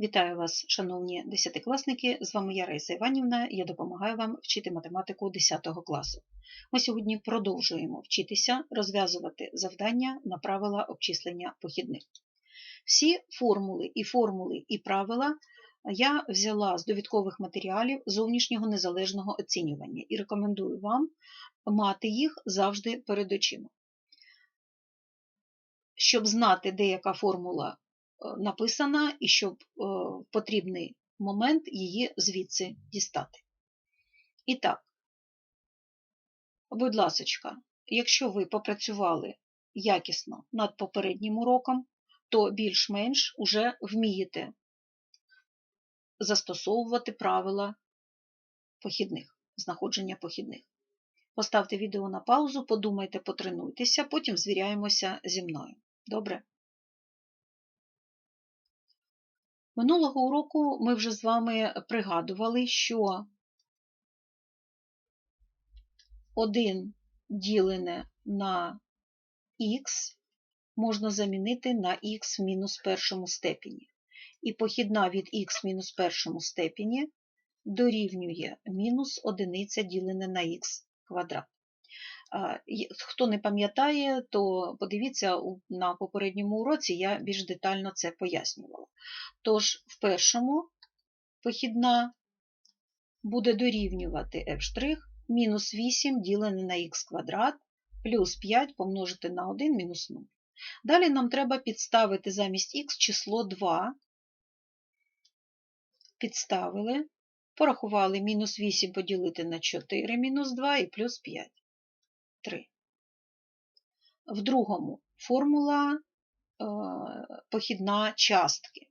Вітаю вас, шановні десятикласники! З вами я Раїса Іванівна, я допомагаю вам вчити математику 10 класу. Ми сьогодні продовжуємо вчитися розв'язувати завдання на правила обчислення похідних. Всі формули і формули і правила я взяла з довідкових матеріалів зовнішнього незалежного оцінювання і рекомендую вам мати їх завжди перед очима. Щоб знати, де яка формула написана, і щоб в потрібний момент її звідси дістати. І так, будь ласочка, якщо ви попрацювали якісно над попереднім уроком, то більш-менш уже вмієте застосовувати правила похідних, знаходження похідних. Поставте відео на паузу, подумайте, потренуйтеся, потім звіряємося зі мною. Добре? Минулого уроку ми вже з вами пригадували, що 1 ділене на х можна замінити на х в мінус першому степені. І похідна від х в мінус першому степені дорівнює мінус одиниця ділене на х квадрат. Хто не пам'ятає, то подивіться, на попередньому уроці я більш детально це пояснювала. Тож, в першому похідна буде дорівнювати f' мінус 8 ділене на х квадрат плюс 5 помножити на 1 мінус 0. Далі нам треба підставити замість х число 2. Підставили, порахували мінус 8 поділити на 4 мінус 2 і плюс 5. 3. В другому формула е, похідна частки.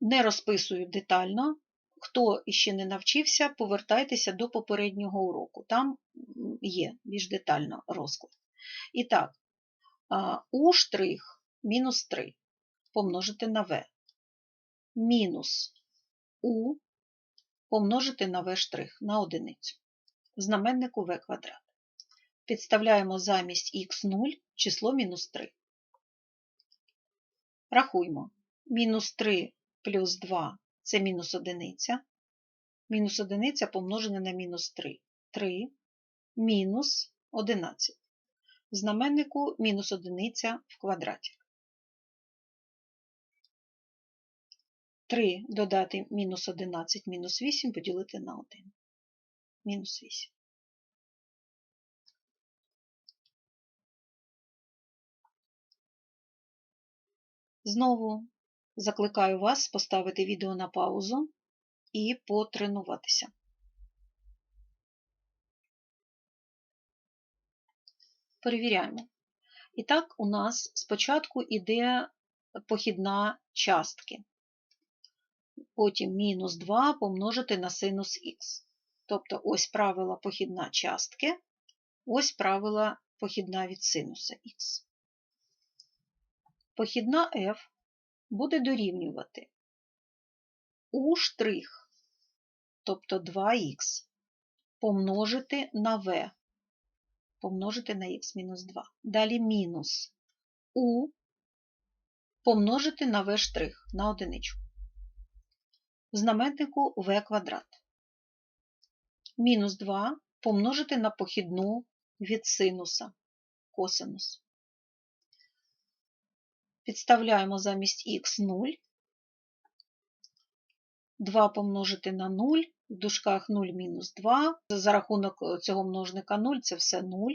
Не розписую детально. Хто іще не навчився, повертайтеся до попереднього уроку. Там є більш детально розклад. І так, у штрих мінус 3 помножити на v. Мінус у помножити на v штрих на одиницю знаменнику v квадрат. Підставляємо замість х0 число мінус 3. Рахуємо. Мінус 3 плюс 2 це мінус одиниця. Мінус одиниця помножене на мінус 3. 3 мінус 11. В знаменнику мінус одиниця в квадраті. 3 додати мінус 11 мінус 8 поділити на 1 мінус 8. Знову закликаю вас поставити відео на паузу і потренуватися. Перевіряємо. І так, у нас спочатку йде похідна частки. Потім мінус 2 помножити на синус х. Тобто ось правила похідна частки, ось правила похідна від синуса х. Похідна f буде дорівнювати у штрих, тобто 2х, помножити на v, помножити на х мінус 2. Далі мінус у помножити на v штрих на одиничку. В знаменнику v квадрат мінус 2 помножити на похідну від синуса косинус. Підставляємо замість х 0, 2 помножити на 0, в дужках 0 мінус 2, за рахунок цього множника 0 це все 0.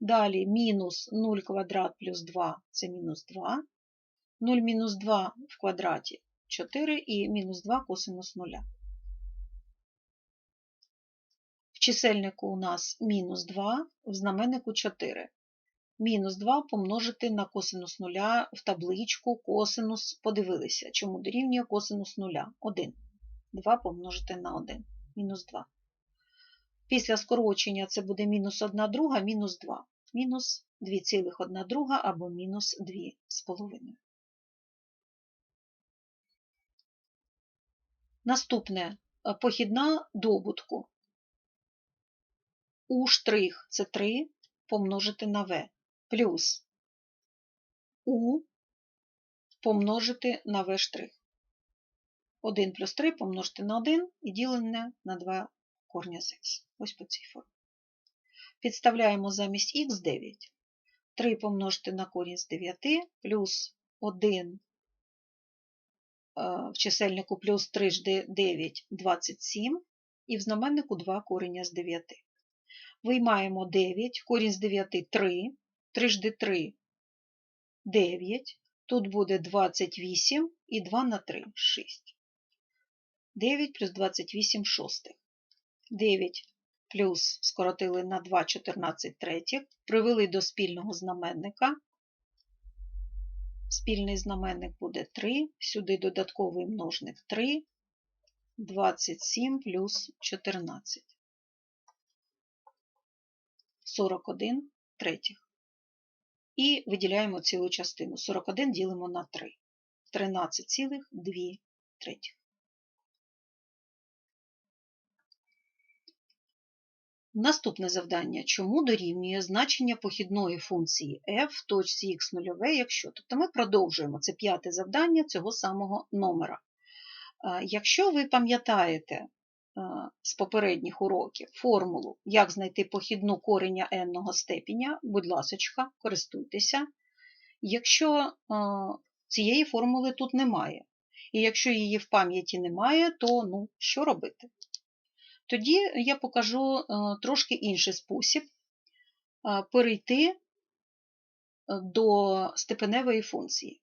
Далі мінус 0 квадрат плюс 2 це мінус 2. 0 мінус 2 в квадраті 4 і мінус 2 косинус 0. Чисельнику у нас мінус 2, в знаменнику 4. Мінус 2 помножити на косинус 0 в табличку косинус подивилися, чому дорівнює косинус 0 1. 2 помножити на 1, мінус 2. Після скорочення це буде мінус 1 друга, мінус 2. Мінус 2,1 друга або мінус 2,5. Наступне похідна добутку у штрих це 3 помножити на В, плюс У помножити на v'. 1 плюс 3 помножити на 1 і ділене на 2 корня з х. Ось по цій формі. Підставляємо замість х 9. 3 помножити на корінь з 9 плюс 1 в чисельнику плюс 3 9 27 і в знаменнику 2 корення з 9. Виймаємо 9, корінь з 9 3, 3 жди 3 9, тут буде 28 і 2 на 3 6. 9 плюс 28 шостих. 9 плюс скоротили на 2 14 третіх, привели до спільного знаменника. Спільний знаменник буде 3, сюди додатковий множник 3, 27 плюс 14. 41 третіх. І виділяємо цілу частину. 41 ділимо на 3. 13,2 третіх. Наступне завдання. Чому дорівнює значення похідної функції f в точці х0, якщо. Тобто ми продовжуємо це п'яте завдання цього самого номера. Якщо ви пам'ятаєте з попередніх уроків формулу, як знайти похідну кореня n степеня, будь ласка, користуйтеся. Якщо цієї формули тут немає, і якщо її в пам'яті немає, то ну, що робити? Тоді я покажу трошки інший спосіб перейти до степеневої функції.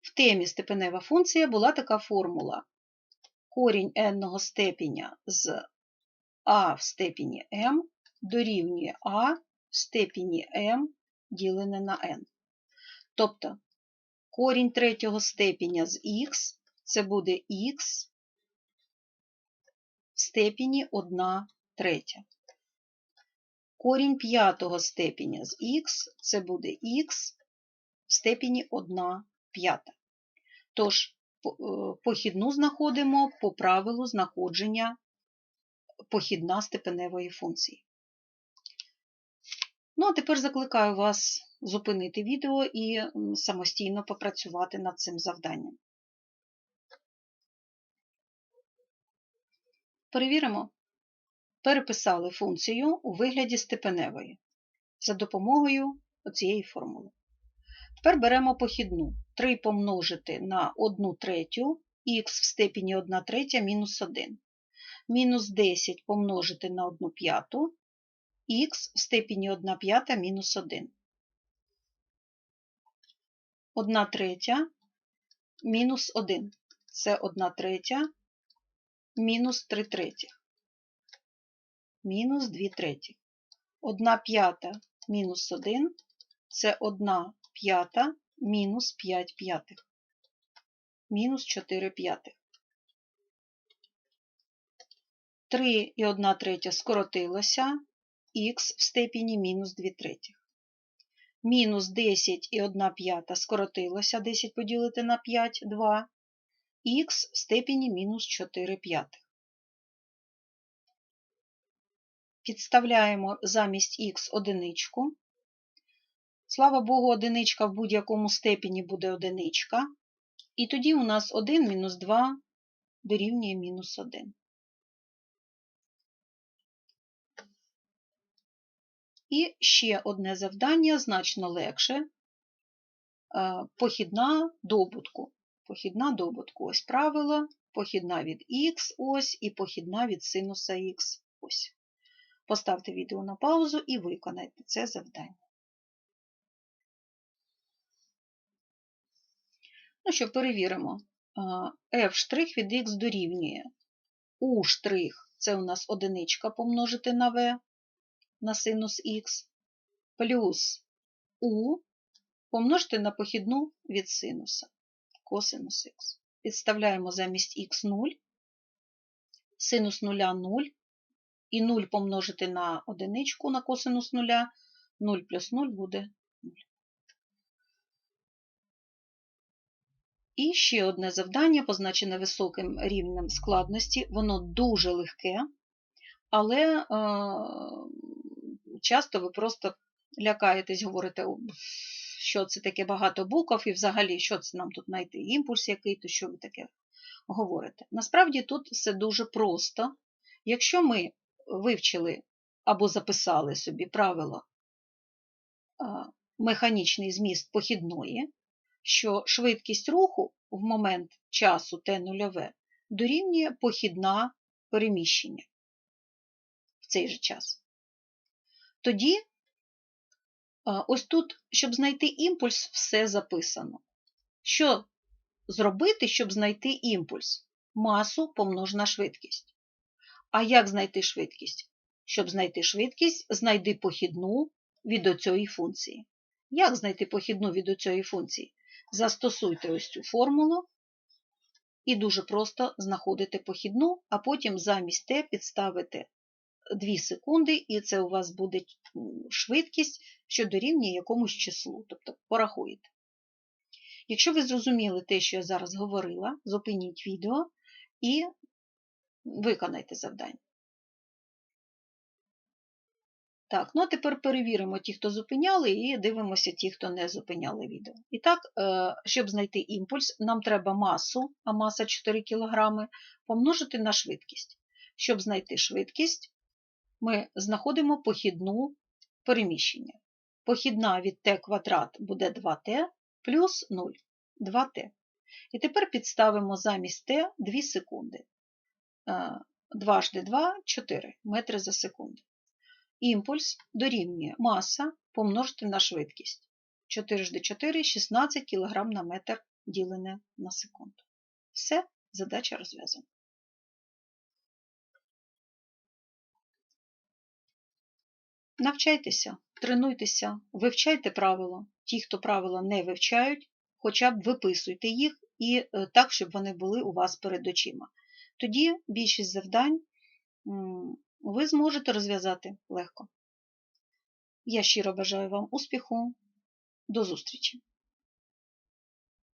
В темі степенева функція була така формула. Корінь n степеня з а в степені m дорівнює а в степені m ділене на n. Тобто корінь третього степеня з х це буде х в степені 1 третя. Корінь п'ятого степеня з х це буде х в степені 1 п'ята. Тож, похідну знаходимо по правилу знаходження похідна степеневої функції. Ну, а тепер закликаю вас зупинити відео і самостійно попрацювати над цим завданням. Перевіримо. Переписали функцію у вигляді степеневої за допомогою цієї формули. Тепер беремо похідну 3 помножити на 1 третю, х в степені 1 третя мінус 1. Мінус 10 помножити на 1 п'яту, х в степені 1 п'ята мінус 1. 1 третя мінус 1. Це 1 третя мінус 3 третіх. Мінус 2 третіх. 1 п'ята мінус 1 це 1 п'ята мінус 5 п'ятих. Мінус 4 п'ятих. 3 і 1 третя скоротилося, х в степені мінус 2 третіх. Мінус 10 і 1 п'ята скоротилося, 10 поділити на 5 2 х в степені мінус 4 п'ятих. Підставляємо замість х одиничку. Слава Богу, одиничка в будь-якому степені буде одиничка. І тоді у нас 1 мінус 2 дорівнює мінус 1. І ще одне завдання значно легше е, похідна добутку похідна добутку. Ось правило, похідна від х ось і похідна від синуса х ось. Поставте відео на паузу і виконайте це завдання. Ну що, перевіримо. f' від х дорівнює у' це у нас одиничка помножити на v на синус х, плюс у помножити на похідну від синуса косинус х. Підставляємо замість х 0, синус 0 0, і 0 помножити на одиничку на косинус 0, 0 плюс 0 буде І ще одне завдання, позначене високим рівнем складності, воно дуже легке, але е, часто ви просто лякаєтесь, говорите, що це таке багато букв, і взагалі, що це нам тут знайти, імпульс який, то що ви таке говорите. Насправді тут все дуже просто. Якщо ми вивчили або записали собі правило механічний зміст похідної, що швидкість руху в момент часу t0 дорівнює похідна переміщення в цей же час. Тоді, ось тут, щоб знайти імпульс, все записано. Що зробити, щоб знайти імпульс? Масу помножена на швидкість. А як знайти швидкість? Щоб знайти швидкість, знайди похідну від оцієї функції. Як знайти похідну від оцієї функції? Застосуйте ось цю формулу і дуже просто знаходите похідну, а потім замість t підставите 2 секунди, і це у вас буде швидкість, що дорівнює якомусь числу, тобто порахуєте. Якщо ви зрозуміли те, що я зараз говорила, зупиніть відео і виконайте завдання. Так, ну а тепер перевіримо ті, хто зупиняли, і дивимося ті, хто не зупиняли відео. І так, е, щоб знайти імпульс, нам треба масу, а маса 4 кг, помножити на швидкість. Щоб знайти швидкість, ми знаходимо похідну переміщення. Похідна від t квадрат буде 2t плюс 0, 2t. І тепер підставимо замість t 2 секунди. 2 жди 2 4 метри за секунду. Імпульс дорівнює маса помножити на швидкість. 4 жди 4 16 кг на метр ділене на секунду. Все, задача розв'язана. Навчайтеся, тренуйтеся, вивчайте правила. Ті, хто правила не вивчають, хоча б виписуйте їх і е, так, щоб вони були у вас перед очима. Тоді більшість завдань ви зможете розв'язати легко. Я щиро бажаю вам успіху. До зустрічі!